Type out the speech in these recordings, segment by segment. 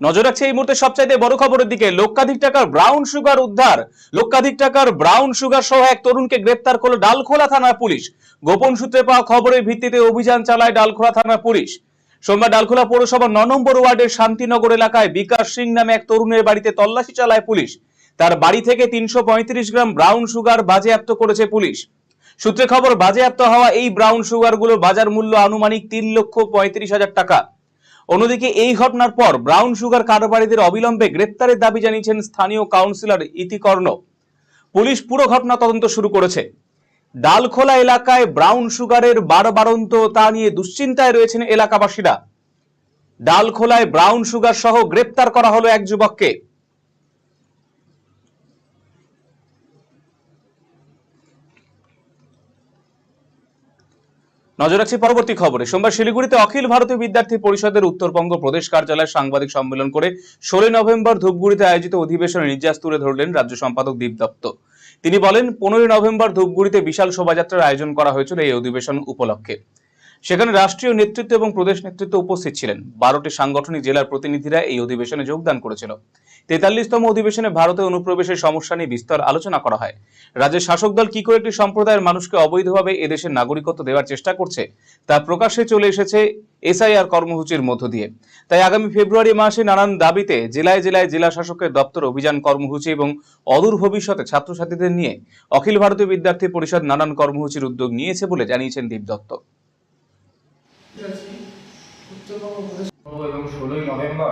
নজর রাখছে এই মুহূর্তে সবচাইতে বড় খবরের দিকে লক্ষাধিক টাকার ব্রাউন সুগার উদ্ধার। লক্ষাধিক টাকার ব্রাউন সুগার সহ এক তরুণকে গ্রেপ্তার করল ডালখোলা থানার পুলিশ। গোপন সূত্রে পাওয়া খবরের ভিত্তিতে অভিযান চালায় ডালখোলা থানার পুলিশ। সোমবার ডালখোলা পৌরসভার ন নম্বর ওয়ার্ডের শান্তিনগর এলাকায় বিকাশ সিং নামে এক তরুণের বাড়িতে তল্লাশি চালায় পুলিশ। তার বাড়ি থেকে তিনশো পঁয়ত্রিশ গ্রাম ব্রাউন সুগার বাজেয়াপ্ত করেছে পুলিশ। সূত্রে খবর, বাজেয়াপ্ত হওয়া এই ব্রাউন সুগারগুলোর বাজার মূল্য আনুমানিক তিন লক্ষ পঁয়ত্রিশ হাজার টাকা। অন্যদিকে এই ঘটনার পর ব্রাউন সুগার কারবারিদের অবিলম্বে গ্রেপ্তারের দাবি জানিয়েছেন স্থানীয় কাউন্সিলর ইতিকর্ণ। পুলিশ পুরো ঘটনা তদন্ত শুরু করেছে। ডালখোলা এলাকায় ব্রাউন সুগারের বারবারন্ত তা নিয়ে দুশ্চিন্তায় রয়েছেন এলাকাবাসীরা। ডালখোলায় ব্রাউন সুগার সহ গ্রেপ্তার করা হলো এক যুবককে। নজর রাখছি পরবর্তী খবরে। সোমবার শিলিগুড়িতে অখিল ভারতীয় বিদ্যার্থী পরিষদের উত্তরবঙ্গ প্রদেশ কার্যালয়ে সাংবাদিক সম্মেলন করে ষোলোই নভেম্বর ধূপগুড়িতে আয়োজিত অধিবেশনে নির্যাস তুলে ধরলেন রাজ্য সম্পাদক দীপ দত্ত। তিনি বলেন, পনেরোই নভেম্বর ধূপগুড়িতে বিশাল শোভাযাত্রার আয়োজন করা হয়েছিল এই অধিবেশন উপলক্ষে। সেখানে রাষ্ট্রীয় নেতৃত্ব এবং প্রদেশ নেতৃত্ব উপস্থিত ছিলেন। বারোটি সাংগঠনিক জেলার প্রতিনিধিরা এই অধিবেশনে যোগদান করেছিল। তেতাল্লিশতম অধিবেশনে ভারতে অনুপ্রবেশের সমস্যা নিয়ে বিস্তর আলোচনা করা হয়। রাজ্যের শাসক দল কি করে একটি সম্প্রদায়ের মানুষকে অবৈধভাবে এদেশের নাগরিকত্ব দেওয়ার চেষ্টা করছে, তা প্রকাশ্যে চলে এসেছে এসআইআর কর্মসূচির মধ্য দিয়ে। তাই আগামী ফেব্রুয়ারি মাসে নানান দাবিতে জেলায় জেলায় জেলা শাসকের দপ্তর অভিযান কর্মসূচি এবং অদূর ভবিষ্যতে ছাত্রছাত্রীদের নিয়ে অখিল ভারতীয় বিদ্যার্থী পরিষদ নানান কর্মসূচির উদ্যোগ নিয়েছে বলে জানিয়েছেন দীপ দত্ত। এবং ষোলোই নভেম্বর,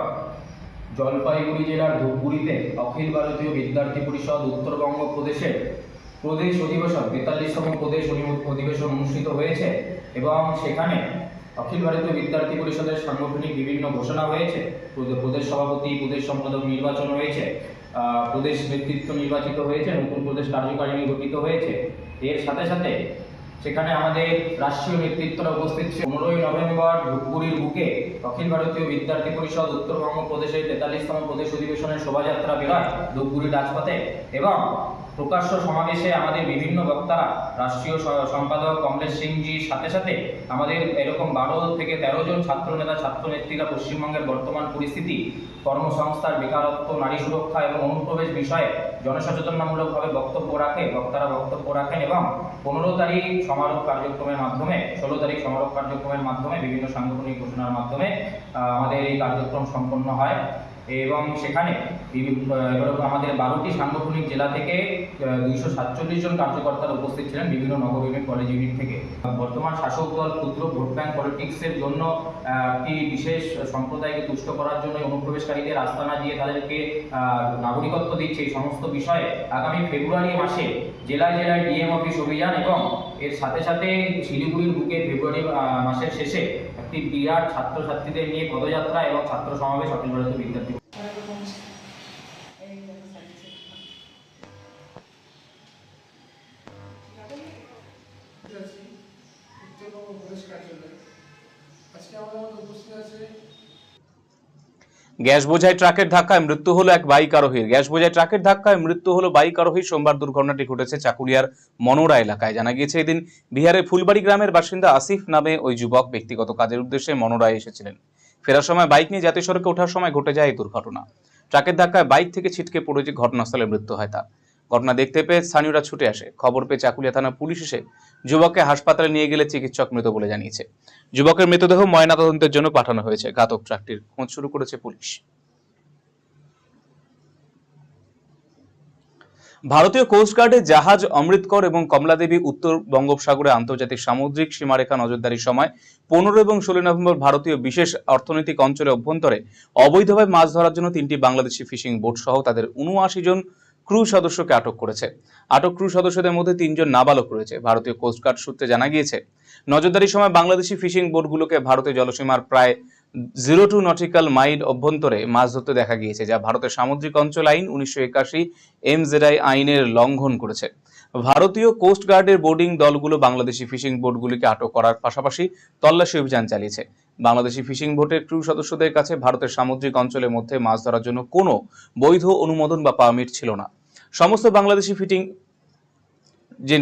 জলপাইগুড়ি জেলার ধূপগুড়িতে অখিল ভারতীয় বিদ্যার্থী পরিষদ উত্তরবঙ্গ প্রদেশের প্রদেশ অধিবেশন, তেতাল্লিশতম প্রদেশ অধি- অধিবেশন অনুষ্ঠিত হয়েছে এবং সেখানে অখিল ভারতীয় বিদ্যার্থী পরিষদের সাংগঠনিক বিভিন্ন ঘোষণা হয়েছে। প্রদেশ সভাপতি, প্রদেশ সম্পাদক নির্বাচন হয়েছে প্রদেশ নেতৃত্ব নির্বাচিত হয়েছে, নতুন প্রদেশ কার্যকারিণী গঠিত হয়েছে। এর সাথে সাথে সেখানে আমাদের রাষ্ট্রীয় নেতৃত্বরা উপস্থিত ছিল। পনেরোই নভেম্বর ধূপগুড়ির বুকে অখিল ভারতীয় বিদ্যার্থী পরিষদ উত্তরবঙ্গ প্রদেশের তেতাল্লিশতম প্রদেশ অধিবেশনের শোভাযাত্রা বেরোয় ধূপগুড়ি রাজপথে এবং প্রকাশ্য সমাবেশে আমাদের বিভিন্ন বক্তারা, রাষ্ট্রীয় সম্পাদক কমলেশ সিংজির সাথে সাথে আমাদের এরকম বারো থেকে তেরো জন ছাত্র নেতা ছাত্র নেত্রীরা পশ্চিমবঙ্গের বর্তমান পরিস্থিতি কর্মসংস্থার বেকারত্ব, নারী সুরক্ষা এবং অনুপ্রবেশ বিষয়ে জনসচেতনামূলকভাবে বক্তব্য রাখে, বক্তারা বক্তব্য রাখেন এবং পনেরো তারিখ সমারোহ কার্যক্রমের মাধ্যমে, ষোলো তারিখ সমারোহ কার্যক্রমের মাধ্যমে বিভিন্ন সাংগঠনিক ঘোষণার মাধ্যমে আমাদের এই কার্যক্রম সম্পন্ন হয় এবং সেখানে আমাদের বারোটি সাংগঠনিক জেলা থেকে দুইশো সাতচল্লিশ জন কার্যকর্তারা উপস্থিত ছিলেন বিভিন্ন নগর ইউনিট কলেজ ইউনিট থেকে। বর্তমান শাসক দল ক্ষুদ্র ভোট ব্যাংক পলিটিক্সের জন্য একটি বিশেষ সম্প্রদায়কে তুষ্ট করার জন্য অনুপ্রবেশকারীদের আস্তানা দিয়ে তাদেরকে নাগরিকত্ব দিচ্ছে এই সমস্ত বিষয়ে আগামী ফেব্রুয়ারি মাসে জেলায় জেলায় ডিএম অফিস অভিযান এবং এর সাথে সাথে শিলিগুড়ির বুকে ফেব্রুয়ারি মাসের শেষে একটি বিরাট ছাত্রছাত্রীদের নিয়ে পদযাত্রা এবং ছাত্র সমাবেশ অখিল ভারতীয় বিদ্যার্থী গ্যাস বোঝাই ট্রাকের ধাক্কায় মৃত্যু হলো এক বাইক আরোহীর গ্যাস বোঝাই ট্রাকের ধাক্কায় মৃত্যু হলো বাইক আরোহীর সোমবার দুর্ঘটনাটি ঘটেছে চাকুলিয়ার মনোরা এলাকায়। জানা গিয়েছে, এদিন বিহারের ফুলবাড়ি গ্রামের বাসিন্দা আসিফ নামে ওই যুবক ব্যক্তিগত কাজের উদ্দেশ্যে মনোরায় এসেছিলেন। ফেরার সময় বাইক নিয়ে জাতীয় সড়কে ওঠার সময় ঘটে যায় এই দুর্ঘটনা। ট্রাকের ধাক্কায় বাইক থেকে ছিটকে পড়ে যে ঘটনাস্থলে মৃত্যু হয় তার। ঘটনা দেখতে পেয়ে স্থানীয়রা ছুটে আসে। খবর পেয়ে চাকুলিয়া থানা পুলিশ এসে যুবককে হাসপাতালে নিয়ে গেলে চিকিৎসক মৃত বলে জানিয়েছে। যুবকের মৃতদেহ ময়নাতদন্তের জন্য পাঠানো হয়েছে। ঘাতক ট্রাকটির খোঁজ শুরু করেছে পুলিশ। ভারতীয় কোস্টগার্ডের জাহাজ, অমৃতকর এবং কমলাদেবী উত্তর বঙ্গোপসাগরে আন্তর্জাতিক সামুদ্রিক সীমারেখা নজরদারির সময় পনেরো এবং ষোলো নভেম্বর ভারতীয় বিশেষ অর্থনৈতিক অঞ্চলে অভ্যন্তরে অবৈধভাবে মাছ ধরার জন্য তিনটি বাংলাদেশি ফিশিং বোট সহ তাদের উনআশি জন ক্রু সদস্যকে আটক করেছে। আটক ক্রু সদস্যদের মধ্যে তিনজন নাবালক রয়েছে। ভারতীয় কোস্টগার্ড সূত্রে জানা গিয়েছে, নজরদারির সময় বাংলাদেশি ফিশিং বোটগুলোকে ভারতীয় জলসীমার প্রায় জিরো টু নটিক্যাল মাইল অভ্যন্তরে মাছ ধরতে দেখা গিয়েছে, যা ভারতের সামুদ্রিক অঞ্চল আইন উনিশশো একাশি এমজেডআই আইনের লঙ্ঘন করেছে। ভারতীয় কোস্ট গার্ডের বোর্ডিং দলগুলো বাংলাদেশি ফিশিং বোটগুলিকে আটক করার পাশাপাশি তল্লাশি অভিযান চালিয়েছে। বাংলাদেশি ফিশিং বোটের ক্রু সদস্যদের কাছে ভারতের সামুদ্রিক অঞ্চলের মধ্যে মাছ ধরার জন্য কোনো বৈধ অনুমোদন বা পারমিট ছিল না। সমস্ত বাংলাদেশি ফিটিং যে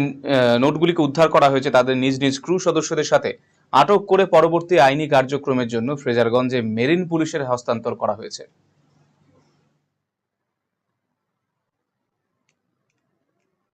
নোটগুলিকে উদ্ধার করা হয়েছে, তাদের নিজ নিজ ক্রু সদস্যদের সাথে আটক করে পরবর্তী আইনি কার্যক্রমের জন্য ফ্রেজারগঞ্জে মেরিন পুলিশের হস্তান্তর করা হয়েছে।